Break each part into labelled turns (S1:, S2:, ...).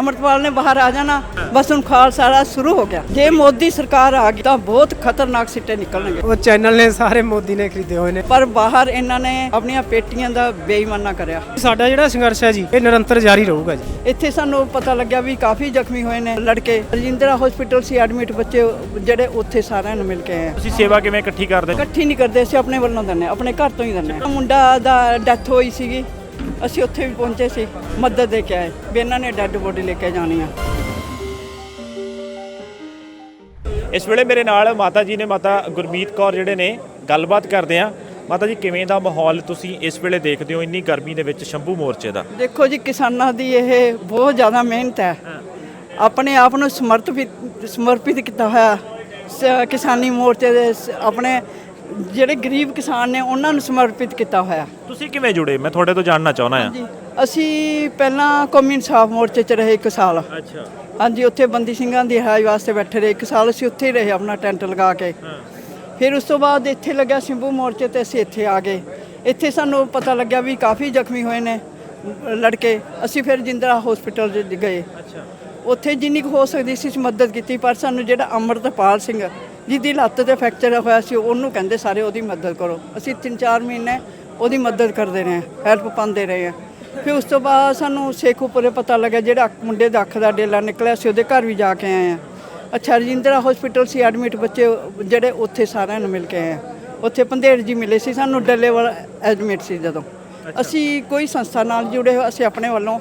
S1: ਅਮਰਪਾਲ ਨੇ ਬਾਹਰ ਆ ਜਾਣਾ ਬਸ ਹੁਣ ਖਾਲਸਾ ਰਾਜ ਸ਼ੁਰੂ ਹੋ ਗਿਆ। ਜੇ ਮੋਦੀ ਸਰਕਾਰ ਆ ਗਈ ਤਾਂ ਬਹੁਤ ਖਤਰਨਾਕ ਸਿੱਟੇ ਨਿਕਲਣਗੇ।
S2: ਉਹ ਚੈਨਲ ਨੇ ਸਾਰੇ ਮੋਦੀ ਨੇ ਖਰੀਦੇ ਹੋਏ ਨੇ।
S1: ਪਰ ਬਾਹਰ ਇਹਨਾਂ ਨੇ ਆਪਣੀਆਂ ਪੇਟੀਆਂ ਦਾ ਬੇਈਮਾਨਾ ਕਰਿਆ।
S2: ਸਾਡਾ ਜਿਹੜਾ ਸੰਘਰਸ਼ ਹੈ ਜੀ ਇਹ ਨਿਰੰਤਰ ਜਾਰੀ ਰਹੂਗਾ ਜੀ।
S1: ਇੱਥੇ ਸਾਨੂੰ ਪਤਾ ਲੱਗਿਆ ਵੀ ਕਾਫੀ ਜ਼ਖਮੀ ਹੋਏ ਨੇ ਲੜਕੇ। ਰਜਿੰਦਰਾ ਹਸਪੀਟਲ ਸੀ ਐਡਮਿਟ ਬੱਚੇ ਜਿਹੜੇ ਉੱਥੇ ਸਾਰਿਆਂ ਨੂੰ ਮਿਲ ਕੇ ਆਏ। ਆ
S3: ਤੁਸੀਂ ਸੇਵਾ ਕਿਵੇਂ ਇਕੱਠੀ ਕਰਦੇ?
S1: ਇਕੱਠੀ ਨਹੀਂ ਕਰਦੇ ਅਸੀਂ ਆਪਣੇ ਵੱਲੋਂ ਦਿੰਦੇ ਆਪਣੇ ਘਰ ਤੋਂ ਹੀ ਦਿੰਦੇ ਹਾਂ। ਮੁੰਡਾ ਦਾ ਡੈਥ ਹੋਈ ਸੀਗੀ। ਅਸੀਂ ਉੱਥੇ ਵੀ ਪਹੁੰਚੇ ਸੀ ਮਦਦ ਦੇ ਕੇ ਆਏ ਵੀ ਇਹਨਾਂ ਨੇ ਡੈੱਡ ਬੋਡੀ ਲੈ ਕੇ ਜਾਣੀ ਆ।
S3: ਇਸ ਵੇਲੇ ਮੇਰੇ ਨਾਲ ਮਾਤਾ ਜੀ ਨੇ ਮਾਤਾ ਗੁਰਮੀਤ ਕੌਰ ਜਿਹੜੇ ਨੇ ਗੱਲਬਾਤ ਕਰਦੇ ਆ। ਮਾਤਾ ਜੀ ਕਿਵੇਂ ਦਾ ਮਾਹੌਲ ਤੁਸੀਂ ਇਸ ਵੇਲੇ ਦੇਖਦੇ ਹੋ ਇੰਨੀ ਗਰਮੀ ਦੇ ਵਿੱਚ ਸ਼ੰਭੂ ਮੋਰਚੇ ਦਾ?
S1: ਦੇਖੋ ਜੀ ਕਿਸਾਨਾਂ ਦੀ ਇਹ ਬਹੁਤ ਜ਼ਿਆਦਾ ਮਿਹਨਤ ਹੈ। ਆਪਣੇ ਆਪ ਨੂੰ ਸਮਰਪਿਤ ਸਮਰਪਿਤ ਕੀਤਾ ਹੋਇਆ ਕਿਸਾਨੀ ਮੋਰਚੇ ਦੇ ਆਪਣੇ ਜਿਹੜੇ ਗਰੀਬ ਕਿਸਾਨ ਨੇ ਉਹਨਾਂ ਨੂੰ ਸਮਰਪਿਤ ਕੀਤਾ ਹੋਇਆ।
S3: ਤੁਸੀਂ ਕਿਵੇਂ ਜੁੜੇ? ਮੈਂ ਤੁਹਾਡੇ ਤੋਂ ਜਾਣਨਾ ਚਾਹੁੰਦਾ
S1: ਜੀ ਅਸੀਂ ਪਹਿਲਾਂ ਕੌਮੀ ਇਨਸਾਫ ਮੋਰਚੇ 'ਚ ਰਹੇ ਇੱਕ ਸਾਲ।
S3: ਅੱਛਾ।
S1: ਹਾਂਜੀ ਉੱਥੇ ਬੰਦੀ ਸਿੰਘਾਂ ਦੀ ਰਿਹਾਈ ਵਾਸਤੇ ਬੈਠੇ ਰਹੇ। ਇੱਕ ਸਾਲ ਅਸੀਂ ਉੱਥੇ ਹੀ ਰਹੇ ਆਪਣਾ ਟੈਂਟ ਲਗਾ ਕੇ। ਫਿਰ ਉਸ ਤੋਂ ਬਾਅਦ ਇੱਥੇ ਲੱਗਿਆ ਸਿੰਭੂ ਮੋਰਚੇ ਤੇ ਅਸੀਂ ਇੱਥੇ ਆ ਗਏ। ਇੱਥੇ ਸਾਨੂੰ ਪਤਾ ਲੱਗਿਆ ਵੀ ਕਾਫੀ ਜ਼ਖਮੀ ਹੋਏ ਨੇ ਲੜਕੇ। ਅਸੀਂ ਫਿਰ ਜਿੰਦਰਾ ਹਸਪੀਟਲ ਗਏ।
S3: ਅੱਛਾ।
S1: ਉੱਥੇ ਜਿੰਨੀ ਕੁ ਹੋ ਸਕਦੀ ਸੀ ਮਦਦ ਕੀਤੀ ਪਰ ਸਾਨੂੰ ਜਿਹੜਾ ਅਮਰਤਪਾਲ ਸਿੰਘ ਜਿਹਦੀ ਲੱਤ ਤੇ ਫ੍ਰੈਕਚਰ ਹੋਇਆ ਸੀ ਉਹਨੂੰ ਕਹਿੰਦੇ ਸਾਰੇ ਉਹਦੀ ਮਦਦ ਕਰੋ। ਅਸੀਂ 3-4 ਮਹੀਨੇ ਉਹਦੀ ਮਦਦ ਕਰਦੇ ਰਹੇ ਹੈਲਪ ਪਾਉਂਦੇ ਰਹੇ ਹਾਂ। ਫਿਰ ਉਸ ਤੋਂ ਬਾਅਦ ਸਾਨੂੰ ਸੇਖੂਪੁਰੇ ਪਤਾ ਲੱਗਿਆ ਜਿਹੜਾ ਮੁੰਡੇ ਦਾ ਅੱਖ ਦਾ ਡੇਲਾ ਨਿਕਲਿਆ ਸੀ ਉਹਦੇ ਘਰ ਵੀ ਜਾ ਕੇ ਆਏ ਆ ਅੱਛਾ ਰਜਿੰਦਰਾ ਹਸਪੀਟਲ ਸੀ ਐਡਮਿਟ ਬੱਚੇ ਜਿਹੜੇ ਉੱਥੇ ਸਾਰਿਆਂ ਨੂੰ ਮਿਲ ਕੇ ਆਏ ਆ ਉੱਥੇ ਪੰਧੇੜ ਜੀ ਮਿਲੇ ਸੀ ਸਾਨੂੰ ਡੱਲੇ ਵਾਲਾ ਐਡਮਿਟ ਸੀ ਜਦੋਂ। ਅਸੀਂ ਕੋਈ ਸੰਸਥਾ ਨਾਲ ਜੁੜੇ ਹੋਏ ਅਸੀਂ ਆਪਣੇ ਵੱਲੋਂ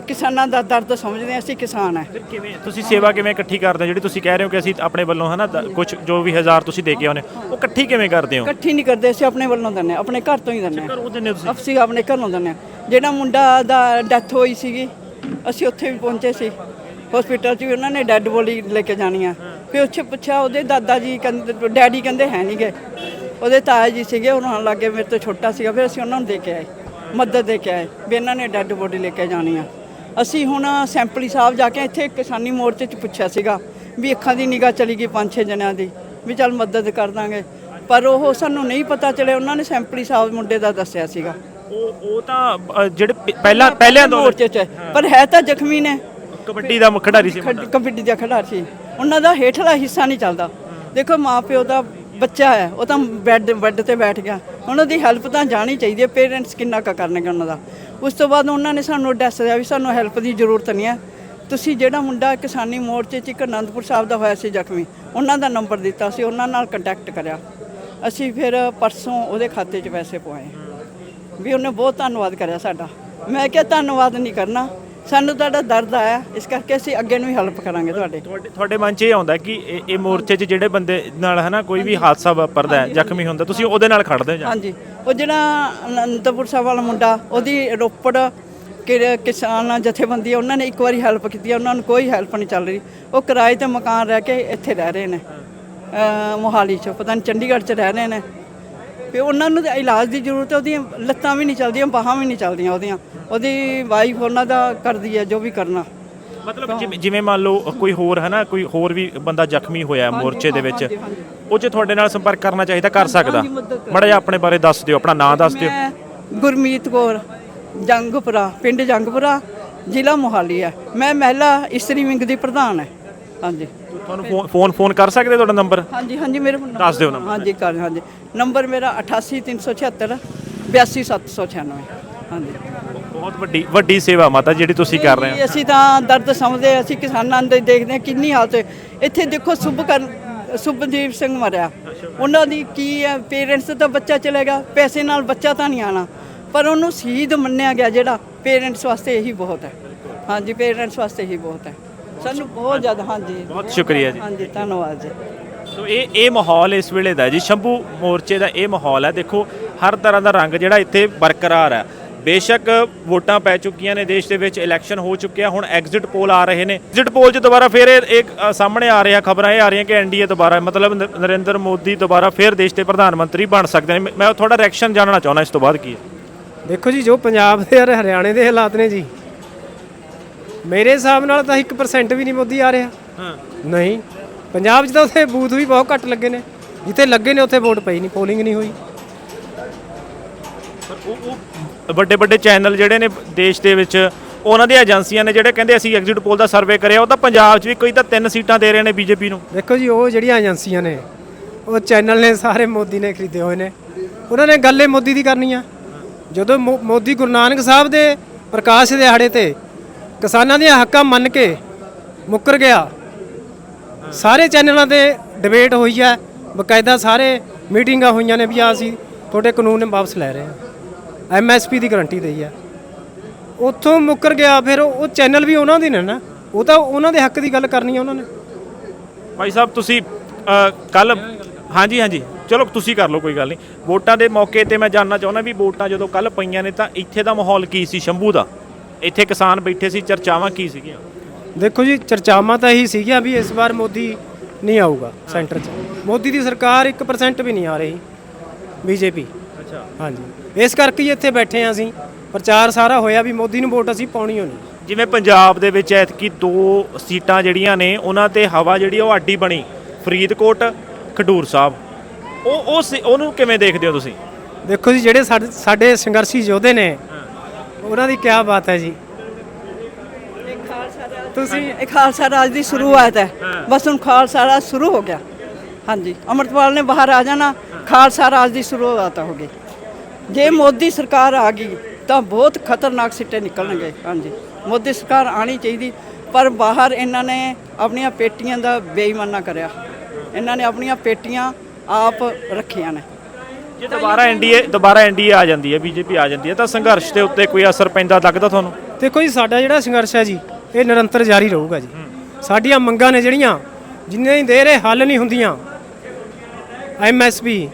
S1: ਕਿਸਾਨਾਂ ਦਾ ਦਰਦ ਸਮਝਦੇ ਹਾਂ ਅਸੀਂ ਕਿਸਾਨ ਹੈ।
S3: ਫਿਰ ਕਿਵੇਂ ਤੁਸੀਂ ਸੇਵਾ ਕਿਵੇਂ ਇਕੱਠੀ ਕਰਦੇ ਹੋ? ਜਿਹੜੀ ਤੁਸੀਂ ਕਹਿ ਰਹੇ ਹੋ ਕਿ ਅਸੀਂ ਆਪਣੇ ਵੱਲੋਂ ਹਨਾ ਕੁਝ ਜੋ ਵੀ ਹਜ਼ਾਰ ਤੁਸੀਂ ਦੇ ਕੇ ਆਉਨੇ ਉਹ ਇਕੱਠੀ ਕਿਵੇਂ ਕਰਦੇ ਹੋ?
S1: ਇਕੱਠੀ ਨਹੀਂ ਕਰਦੇ ਅਸੀਂ ਆਪਣੇ ਵੱਲੋਂ ਦਿੰਦੇ ਹਾਂ ਆਪਣੇ ਘਰ ਤੋਂ ਹੀ ਦਿੰਦੇ ਹਾਂ।
S3: ਉਹ ਦਿੰਦੇ ਹੋ ਤੁਸੀਂ?
S1: ਅਸੀਂ ਆਪਣੇ ਘਰੋਂ ਦਿੰਦੇ ਹਾਂ। ਜਿਹੜਾ ਮੁੰਡਾ ਦਾ ਡੈਥ ਹੋਈ ਸੀਗੀ ਅਸੀਂ ਉੱਥੇ ਵੀ ਪਹੁੰਚੇ ਸੀ। ਹਸਪੀਟਲ 'ਚ ਵੀ ਉਹਨਾਂ ਨੇ ਡੈੱਡ ਬੋਡੀ ਲੈ ਕੇ ਜਾਣੀ ਆ। ਫਿਰ ਉੱਥੇ ਪੁੱਛਿਆ ਉਹਦੇ ਦਾਦਾ ਜੀ ਕਹਿੰਦੇ ਡੈਡੀ ਕਹਿੰਦੇ ਹੈ ਨਹੀਂ ਗਏ ਉਹਦੇ ਤਾਇਆ ਜੀ ਸੀਗੇ ਉਹਨਾਂ ਲੱਗੇ ਮੇਰੇ ਤੋਂ ਛੋਟਾ ਸੀਗਾ ਫਿਰ ਅਸੀਂ ਉਹਨਾਂ ਨੂੰ ਦੇ ਕੇ ਆਏ ਮਦਦ ਦੇ ਕੇ ਆਏ ਵੀ ਇਹਨਾਂ ਨੇ ਡੈੱਡ ਬੋਡੀ ਲੈ ਕੇ ਜਾਣੀ ਆ। ਅਸੀਂ ਹੁਣ ਸੈਂਪਲੀ ਸਾਹਿਬ ਜਾ ਕੇ ਇੱਥੇ ਕਿਸਾਨੀ ਮੋਰਚੇ 'ਚ ਪੁੱਛਿਆ ਸੀਗਾ ਵੀ ਅੱਖਾਂ ਦੀ ਨਿਗਾਹ ਚਲੀ ਗਈ ਪੰਜ ਛੇ ਜਣਿਆਂ ਦੀ ਵੀ ਚੱਲ ਮਦਦ ਕਰ ਦਾਂਗੇ। ਪਰ ਉਹ ਸਾਨੂੰ ਨਹੀਂ ਪਤਾ ਚੱਲਿਆ ਉਹਨਾਂ ਨੇ ਸੈਂਪਲੀ ਸਾਹਿਬ ਮੁੰਡੇ ਦਾ ਦੱਸਿਆ ਸੀਗਾ।
S3: ਉਹ ਉਹ ਤਾਂ ਜਿਹੜੇ ਪਹਿਲਾਂ ਪਹਿਲਿਆਂ ਤੋਂ
S1: ਮੋਰਚੇ 'ਚ। ਪਰ ਹੈ ਤਾਂ ਜ਼ਖਮੀ ਨੇ।
S3: ਕਬੱਡੀ ਦਾ ਖਿਡਾਰੀ ਸੀ।
S1: ਕਬੱਡੀ ਦਾ ਖਿਡਾਰੀ ਸੀ। ਉਹਨਾਂ ਦਾ ਹੇਠਲਾ ਹਿੱਸਾ ਨਹੀਂ ਚੱਲਦਾ। ਦੇਖੋ ਮਾਪਿਓ ਦਾ ਬੱਚਾ ਹੈ, ਉਹ ਤਾਂ ਬੈੱਡ ਬੈੱਡ ਤੇ ਬੈਠ ਗਿਆ। ਉਹਨਾਂ ਦੀ ਹੈਲਪ ਤਾਂ ਜਾਣੀ ਚਾਹੀਦੀ ਹੈ ਪੇਰੈਂਟਸ ਕਿੰਨਾ ਕੁ ਕਰਨਗੇ ਉਹਨਾਂ ਦਾ। ਉਸ ਤੋਂ ਬਾਅਦ ਉਹਨਾਂ ਨੇ ਸਾਨੂੰ ਦੱਸ ਦਿਆ ਵੀ ਸਾਨੂੰ ਹੈਲਪ ਦੀ ਜ਼ਰੂਰਤ ਨਹੀਂ ਹੈ। ਤੁਸੀਂ ਜਿਹੜਾ ਮੁੰਡਾ ਕਿਸਾਨੀ ਮੋਰਚੇ 'ਚ ਇੱਕ ਅਨੰਦਪੁਰ ਸਾਹਿਬ ਦਾ ਹੋਇਆ ਸੀ ਜ਼ਖਮੀ, ਉਹਨਾਂ ਦਾ ਨੰਬਰ ਦਿੱਤਾ ਸੀ, ਉਹਨਾਂ ਨਾਲ ਕੰਟੈਕਟ ਕਰਿਆ। ਅਸੀਂ ਫਿਰ ਪਰਸੋਂ ਉਹਦੇ ਖਾਤੇ 'ਚ ਪੈਸੇ ਪਵਾਏ। ਵੀ ਉਹਨੇ ਬਹੁਤ ਧੰਨਵਾਦ ਕਰਿਆ ਸਾਡਾ। ਮੈਂ ਕਿਹਾ, ਧੰਨਵਾਦ ਨਹੀਂ ਕਰਨਾ। ਸਾਨੂੰ ਤੁਹਾਡਾ ਦਰਦ ਆਇਆ ਇਸ ਕਰਕੇ ਅਸੀਂ ਅੱਗੇ ਨੂੰ ਵੀ ਹੈਲਪ ਕਰਾਂਗੇ ਤੁਹਾਡੇ।
S3: ਤੁਹਾਡੇ ਤੁਹਾਡੇ ਮਨ 'ਚ ਇਹ ਆਉਂਦਾ ਕਿ ਇਹ ਇਹ ਮੋਰਚੇ 'ਚ ਜਿਹੜੇ ਬੰਦੇ ਨਾਲ ਹਨਾ ਕੋਈ ਵੀ ਹਾਦਸਾ ਵਾਪਰਦਾ ਹੈ ਜ਼ਖਮੀ ਹੁੰਦਾ ਤੁਸੀਂ ਉਹਦੇ ਨਾਲ ਖੜਦੇ ਹੋ ਜਾਂ?
S1: ਹਾਂਜੀ। ਉਹ ਜਿਹੜਾ ਅਨੰਦਪੁਰ ਸਾਹਿਬ ਵਾਲਾ ਮੁੰਡਾ ਉਹਦੀ ਰੋਪੜ ਕਿ ਕਿਸਾਨ ਜਥੇਬੰਦੀ ਹੈ, ਉਹਨਾਂ ਨੇ ਇੱਕ ਵਾਰੀ ਹੈਲਪ ਕੀਤੀ ਹੈ, ਉਹਨਾਂ ਨੂੰ ਕੋਈ ਹੈਲਪ ਨਹੀਂ ਚੱਲ ਰਹੀ। ਉਹ ਕਿਰਾਏ ਤੇ ਮਕਾਨ ਰਹਿ ਕੇ ਇੱਥੇ ਰਹਿ ਰਹੇ ਨੇ। ਅਹ ਮੋਹਾਲੀ 'ਚ ਪਤਾ ਨਹੀਂ ਚੰਡੀਗੜ੍ਹ 'ਚ ਰਹਿ ਰਹੇ ਨੇ। ਵੀ ਉਹਨਾਂ ਨੂੰ ਤਾਂ ਇਲਾਜ ਦੀ ਜ਼ਰੂਰਤ ਹੈ ਉਹਦੀਆਂ ਲੱਤਾਂ ਵੀ ਨਹੀਂ ਚੱਲਦੀਆਂ ਬਾਹਾਂ ਵੀ ਨਹੀਂ ਚੱਲਦੀਆਂ ਉਹਦੀਆਂ। ਉਹਦੀ ਵਾਈਫ ਉਹਨਾਂ ਦਾ ਕਰਦੀ ਹੈ ਜੋ ਵੀ ਕਰਨਾ।
S3: ਮਤਲਬ ਜਿਵੇਂ ਜਿਵੇਂ ਮੰਨ ਲਓ ਕੋਈ ਹੋਰ ਹਨਾ ਕੋਈ ਹੋਰ ਵੀ ਬੰਦਾ ਜ਼ਖਮੀ ਹੋਇਆ ਮੋਰਚੇ ਦੇ ਵਿੱਚ ਉਹ 'ਚ ਤੁਹਾਡੇ ਨਾਲ ਸੰਪਰਕ ਕਰਨਾ ਚਾਹੀਦਾ ਕਰ ਸਕਦਾ।
S1: ਹਾਂਜੀ, ਮਦਦ ਕਰ-
S3: ਮੜਾ ਜਿਹਾ ਆਪਣੇ ਬਾਰੇ ਦੱਸ ਦਿਓ ਆਪਣਾ ਨਾਮ ਦੱਸ ਦਿਓ।
S1: ਮੈਂ ਗੁਰਮੀਤ ਕੌਰ ਜੰਗਪੁਰਾ ਪਿੰਡ ਜੰਗਪੁਰਾ ਜ਼ਿਲ੍ਹਾ ਮੋਹਾਲੀ ਹੈ। ਮੈਂ ਮਹਿਲਾ ਇਸਤਰੀ ਵਿੰਗ ਦੀ ਪ੍ਰਧਾਨ ਹੈ। ਹਾਂਜੀ।
S3: ਤੁਹਾਨੂੰ ਫੋਨ ਫੋਨ ਕਰ ਸਕਦੇ ਤੁਹਾਡਾ ਨੰਬਰ?
S1: ਹਾਂਜੀ ਹਾਂਜੀ ਮੇਰੇ ਕੋਲ
S3: ਦੱਸ ਦਿਓ ਨੰਬਰ।
S1: ਹਾਂਜੀ ਕਰ ਹਾਂਜੀ। ਨੰਬਰ ਮੇਰਾ 88376 82796 ਹਾਂਜੀ।
S3: ਬਹੁਤ ਵੱਡੀ ਵੱਡੀ ਸੇਵਾ ਮਾਤਾ ਜਿਹੜੀ ਤੁਸੀਂ ਕਰ ਰਹੇ ਹੋ।
S1: ਅਸੀਂ ਤਾਂ ਦਰਦ ਸਮਝਦੇ ਅਸੀਂ ਕਿਸਾਨਾਂ ਦੇ ਦੇਖਦੇ ਹਾਂ ਕਿੰਨੀ ਹਾਲਤ ਹੈ। ਇੱਥੇ ਦੇਖੋ ਸੁਭ ਕਰ ਸੁਭਦੀਪ ਸਿੰਘ ਮਰਿਆ। ਉਹਨਾਂ ਦੀ ਕੀ ਹੈ ਪੇਰੈਂਟਸ ਤਾਂ ਬੱਚਾ ਚਲੇਗਾ ਪੈਸੇ ਨਾਲ ਬੱਚਾ ਤਾਂ ਨਹੀਂ ਆਣਾ ਪਰ ਉਹਨੂੰ ਸ਼ਹੀਦ ਮੰਨਿਆ ਗਿਆ ਜਿਹੜਾ ਪੇਰੈਂਟਸ ਵਾਸਤੇ ਇਹੀ ਬਹੁਤ ਹੈ। ਹਾਂਜੀ ਪੇਰੈਂਟਸ ਵਾਸਤੇ ਇਹੀ ਬਹੁਤ ਹੈ। ਸਾਨੂੰ ਬਹੁਤ ਜ਼ਿਆਦਾ ਹਾਂਜੀ।
S3: ਬਹੁਤ ਸ਼ੁਕਰੀਆ ਜੀ।
S1: ਹਾਂਜੀ ਧੰਨਵਾਦ ਜੀ।
S3: ਸੋ ਇਹ ਇਹ ਮਾਹੌਲ ਇਸ ਵੇਲੇ ਦਾ ਜੀ। ਸ਼ੰਭੂ ਮੋਰਚੇ ਦਾ ਇਹ ਮਾਹੌਲ ਹੈ। ਦੇਖੋ ਹਰ ਤਰ੍ਹਾਂ ਦਾ ਰੰਗ ਜਿਹੜਾ ਇੱਥੇ ਬਰਕਰਾਰ ਹੈ। ਬੇਸ਼ੱਕ ਵੋਟਾਂ ਪੈ ਚੁੱਕੀਆਂ ਨੇ ਦੇਸ਼ ਦੇ ਵਿੱਚ ਇਲੈਕਸ਼ਨ ਹੋ ਚੁੱਕਿਆ ਹੁਣ ਐਗਜ਼ਿਟ ਪੋਲ ਆ ਰਹੇ ਨੇ। ਐਗਜ਼ਿਟ ਪੋਲ 'ਚ ਦੁਬਾਰਾ ਫਿਰ ਇੱਕ ਸਾਹਮਣੇ ਆ ਰਿਹਾ ਖਬਰਾਂ ਇਹ ਆ ਰਹੀਆਂ ਕਿ ਐਨਡੀਏ ਦੁਬਾਰਾ ਮਤਲਬ ਨਰਿੰਦਰ ਮੋਦੀ ਦੁਬਾਰਾ ਫਿਰ ਦੇਸ਼ ਦੇ ਪ੍ਰਧਾਨ ਮੰਤਰੀ ਬਣ ਸਕਦੇ ਨੇ। ਮੈਂ- ਮੈਂ ਤੁਹਾਡਾ ਰਿਐਕਸ਼ਨ ਜਾਣਨਾ ਚਾਹੁੰਦਾ ਇਸ ਤੋਂ ਬਾਅਦ ਕੀ ਹੈ?
S2: ਦੇਖੋ ਜੀ ਜੋ ਪੰਜਾਬ ਦੇ ਔਰ ਹਰਿਆਣੇ ਦੇ ਹਾਲਾਤ ਨੇ ਜੀ ਮੇਰੇ ਹਿਸਾਬ ਨਾਲ ਤਾਂ 1% ਵੀ ਨਹੀਂ ਮੋਦੀ ਆ ਰਿਹਾ।
S3: ਹਾਂ।
S2: ਨਹੀਂ ਪੰਜਾਬ 'ਚ ਤਾਂ ਉੱਥੇ ਬੂਥ ਵੀ ਬਹੁਤ ਘੱਟ ਲੱਗੇ ਨੇ। ਜਿੱਥੇ ਲੱਗੇ ਨੇ ਉੱਥੇ ਵੋਟ ਪਈ ਨਹੀਂ ਪੋਲਿੰਗ ਨਹੀਂ ਹੋਈ।
S3: ਪਰ ਉਹ ਉਹ ਵੱਡੇ ਵੱਡੇ ਚੈਨਲ ਜਿਹੜੇ ਨੇ ਦੇਸ਼ ਦੇ ਵਿੱਚ ਉਹਨਾਂ ਦੀਆਂ ਏਜੰਸੀਆਂ ਨੇ ਜਿਹੜੇ ਕਹਿੰਦੇ ਅਸੀਂ ਐਗਜ਼ਿਟ ਪੋਲ ਦਾ ਸਰਵੇ ਕਰਿਆ ਉਹ ਤਾਂ ਪੰਜਾਬ 'ਚ ਵੀ ਕੋਈ ਤਾਂ ਤਿੰਨ ਸੀਟਾਂ ਦੇ ਰਹੇ ਨੇ ਬੀਜੇਪੀ ਨੂੰ।
S2: ਦੇਖੋ ਜੀ ਉਹ ਜਿਹੜੀਆਂ ਏਜੰਸੀਆਂ ਨੇ ਉਹ ਚੈਨਲ ਨੇ ਸਾਰੇ ਮੋਦੀ ਨੇ ਖਰੀਦੇ ਹੋਏ ਨੇ। ਉਹਨਾਂ ਨੇ ਗੱਲੇ ਮੋਦੀ ਦੀ ਕਰਨੀ ਆ ਜਦੋਂ ਮੋਦੀ ਗੁਰੂ ਨਾਨਕ ਸਾਹਿਬ ਦੇ ਪ੍ਰਕਾਸ਼ ਦਿਹਾੜੇ ਤੇ ਕਿਸਾਨਾਂ ਦੀਆਂ ਹੱਕਾਂ ਮੰਨ ਕੇ ਮੁੱਕਰ ਗਿਆ ਸਾਰੇ ਚੈਨਲਾਂ ਤੇ ਡਿਬੇਟ ਹੋਈ ਹੈ, ਬਕਾਇਦਾ ਸਾਰੇ ਮੀਟਿੰਗਾਂ ਹੋਈਆਂ ਨੇ ਵੀ ਆ ਅਸੀਂ ਤੁਹਾਡੇ ਕਾਨੂੰਨ ਨੇ ਵਾਪਸ ਲੈ ਰਹੇ ਹਾਂ। ਐਮਐਸਪੀ ਦੀ ਗਾਰੰਟੀ ਦੇਈ ਹੈ। ਉੱਥੋਂ ਮੁੱਕਰ ਗਿਆ, ਫਿਰ ਉਹ ਚੈਨਲ ਵੀ ਉਹਨਾਂ ਦੇ ਨੇ ਨਾ, ਉਹ ਤਾਂ ਉਹਨਾਂ ਦੇ ਹੱਕ ਦੀ ਗੱਲ ਕਰਨੀ ਹੈ ਉਹਨਾਂ ਨੇ।
S3: ਭਾਈ ਸਾਹਿਬ, ਤੁਸੀਂ ਕੱਲ ਹਾਂਜੀ ਹਾਂਜੀ, ਚਲੋ ਤੁਸੀਂ ਕਰ ਲਓ, ਕੋਈ ਗੱਲ ਨਹੀਂ। ਵੋਟਾਂ ਦੇ ਮੌਕੇ ਤੇ ਮੈਂ ਜਾਨਣਾ ਚਾਹੁੰਦਾ ਵੀ ਵੋਟਾਂ ਜਦੋਂ ਕੱਲ ਪਈਆਂ ਨੇ ਤਾਂ ਇੱਥੇ ਦਾ ਮਾਹੌਲ ਕੀ ਸੀ ਸ਼ੰਭੂ ਦਾ? ਇੱਥੇ ਕਿਸਾਨ ਬੈਠੇ ਸੀ, ਚਰਚਾਵਾਂ ਕੀ ਸੀਗੀਆਂ?
S2: ਦੇਖੋ ਜੀ ਚਰਚਾਵਾਂ ਤਾਂ ਇਹੀ ਸੀਗੀਆਂ ਵੀ ਇਸ ਵਾਰ ਮੋਦੀ ਨਹੀਂ ਆਊਗਾ ਸੈਂਟਰ 'ਚ। ਮੋਦੀ ਦੀ ਸਰਕਾਰ 1% ਵੀ ਨਹੀਂ ਆ ਰਹੀ ਬੀਜੇਪੀ।
S3: ਅੱਛਾ।
S2: ਹਾਂਜੀ। ਇਸ ਕਰਕੇ ਹੀ ਇੱਥੇ ਬੈਠੇ ਆ ਅਸੀਂ। ਪ੍ਰਚਾਰ ਸਾਰਾ ਹੋਇਆ ਵੀ ਮੋਦੀ ਨੂੰ ਵੋਟ ਅਸੀਂ ਪਾਉਣੀ ਨਹੀਂ
S3: ਜਿਵੇਂ ਪੰਜਾਬ ਦੇ ਵਿੱਚ ਐਤਕੀ ਦੋ ਸੀਟਾਂ ਜਿਹੜੀਆਂ ਨੇ ਉਹਨਾਂ ਤੇ ਹਵਾ ਜਿਹੜੀ ਉਹ ਆਡੀ ਬਣੀ ਫਰੀਦਕੋਟ ਖਡੂਰ ਸਾਹਿਬ। ਉਹ ਉਹ ਸੀ- ਉਹਨੂੰ ਕਿਵੇਂ ਦੇਖਦੇ ਹੋ ਤੁਸੀਂ?
S2: ਦੇਖੋ ਜੀ ਜਿਹੜੇ ਸਾਡੇ ਸਾਡੇ ਸੰਘਰਸ਼ੀ ਯੋਧੇ ਨੇ ਉਹਨਾਂ ਦੀ ਕੀ ਬਾਤ ਹੈ ਜੀ।
S1: ਤੁਸੀਂ ਇਹ ਖਾਲਸਾ ਰਾਜ ਦੀ ਸ਼ੁਰੂਆਤ ਹੈ। ਬਸ ਹੁਣ ਖਾਲਸਾ ਰਾਜ ਸ਼ੁਰੂ ਹੋ ਗਿਆ। ਹਾਂਜੀ ਅਮਰਪਾਲ ਨੇ ਬਾਹਰ ਆ ਜਾਣਾ ਖਾਲਸਾ ਰਾਜ ਦੀ ਸ਼ੁਰੂਆਤ ਹੋ ਗਈ। ਜੇ ਮੋਦੀ ਸਰਕਾਰ ਆ ਗਈ ਤਾਂ ਬਹੁਤ ਖਤਰਨਾਕ ਸਿੱਟੇ ਨਿਕਲਣਗੇ। ਹਾਂਜੀ ਮੋਦੀ ਸਰਕਾਰ ਆਣੀ ਚਾਹੀਦੀ ਪਰ ਬਾਹਰ ਇਹਨਾਂ ਨੇ ਆਪਣੀਆਂ ਪੇਟੀਆਂ ਦਾ ਬੇਈਮਾਨਾ ਕਰਿਆ। ਇਹਨਾਂ ਨੇ ਆਪਣੀਆਂ ਪੇਟੀਆਂ ਆਪ ਰੱਖੀਆਂ ਨੇ।
S3: ਜੇ ਦੁਬਾਰਾ ਐਨਡੀਏ ਦੁਬਾਰਾ ਐਨਡੀਏ ਆ ਜਾਂਦੀ ਹੈ ਬੀਜੇਪੀ ਆ ਜਾਂਦੀ ਹੈ ਤਾਂ ਸੰਘਰਸ਼ ਦੇ ਉੱਤੇ ਕੋਈ ਅਸਰ ਪੈਂਦਾ ਲੱਗਦਾ ਤੁਹਾਨੂੰ?
S2: ਦੇਖੋ ਜੀ ਸਾਡਾ ਜਿਹੜਾ ਸੰਘਰਸ਼ ਹੈ ਜੀ ਇਹ ਨਿਰੰਤਰ ਜਾਰੀ ਰਹੂਗਾ ਜੀ। ਸਾਡੀਆਂ ਮੰਗਾਂ ਨੇ ਜਿਹੜੀਆਂ ਜਿੰਨੇ ਹੀ ਦੇਰ ਇਹ ਹੱਲ ਨਹੀਂ ਹੁੰਦੀਆਂ। ਐਮਐਸਪੀ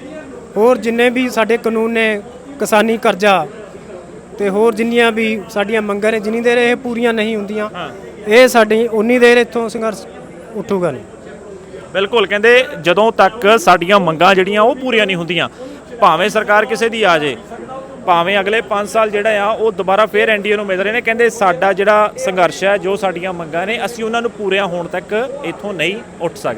S2: ਹੋਰ ਜਿੰਨੇ ਵੀ ਸਾਡੇ ਕਾਨੂੰਨ ਨੇ ਕਿਸਾਨੀ ਕਰਜ਼ਾ ਤੇ ਹੋਰ ਜਿੰਨੀਆਂ ਵੀ ਸਾਡੀਆਂ ਮੰਗਾਂ ਨੇ ਜਿੰਨੀ ਦੇਰ ਇਹ ਪੂਰੀਆਂ ਨਹੀਂ ਹੁੰਦੀਆਂ। ਇਹ ਸਾਡੀ ਉਨੀ ਦੇਰ ਇੱਥੋਂ ਸੰਘਰਸ਼ ਉੱਠੂਗਾ ਨਹੀਂ।
S3: ਬਿਲਕੁਲ ਕਹਿੰਦੇ ਜਦੋਂ ਤੱਕ ਸਾਡੀਆਂ ਮੰਗਾਂ ਜਿਹੜੀਆਂ ਉਹ ਪੂਰੀਆਂ ਨਹੀਂ ਹੁੰਦੀਆਂ ਭਾਵੇਂ ਸਰਕਾਰ ਕਿਸੇ ਦੀ ਆ ਜੇ ਭਾਵੇਂ ਅਗਲੇ 5 ਸਾਲ ਜਿਹੜਾ ਆ, ਉਹ ਦੁਬਾਰਾ ਫੇਰ ਐਨਡੀਏ ਨੂੰ ਮਿਲ ਰਹੇ ਨੇ। ਕਹਿੰਦੇ ਸਾਡਾ ਜਿਹੜਾ ਸੰਘਰਸ਼ ਹੈ, ਜੋ ਸਾਡੀਆਂ ਮੰਗਾਂ ਨੇ, ਅਸੀਂ ਉਹਨਾਂ ਨੂੰ ਪੂਰੀਆਂ ਹੋਣ ਤੱਕ ਇੱਥੋਂ ਨਹੀਂ ਉੱਠ ਸਕਦੇ।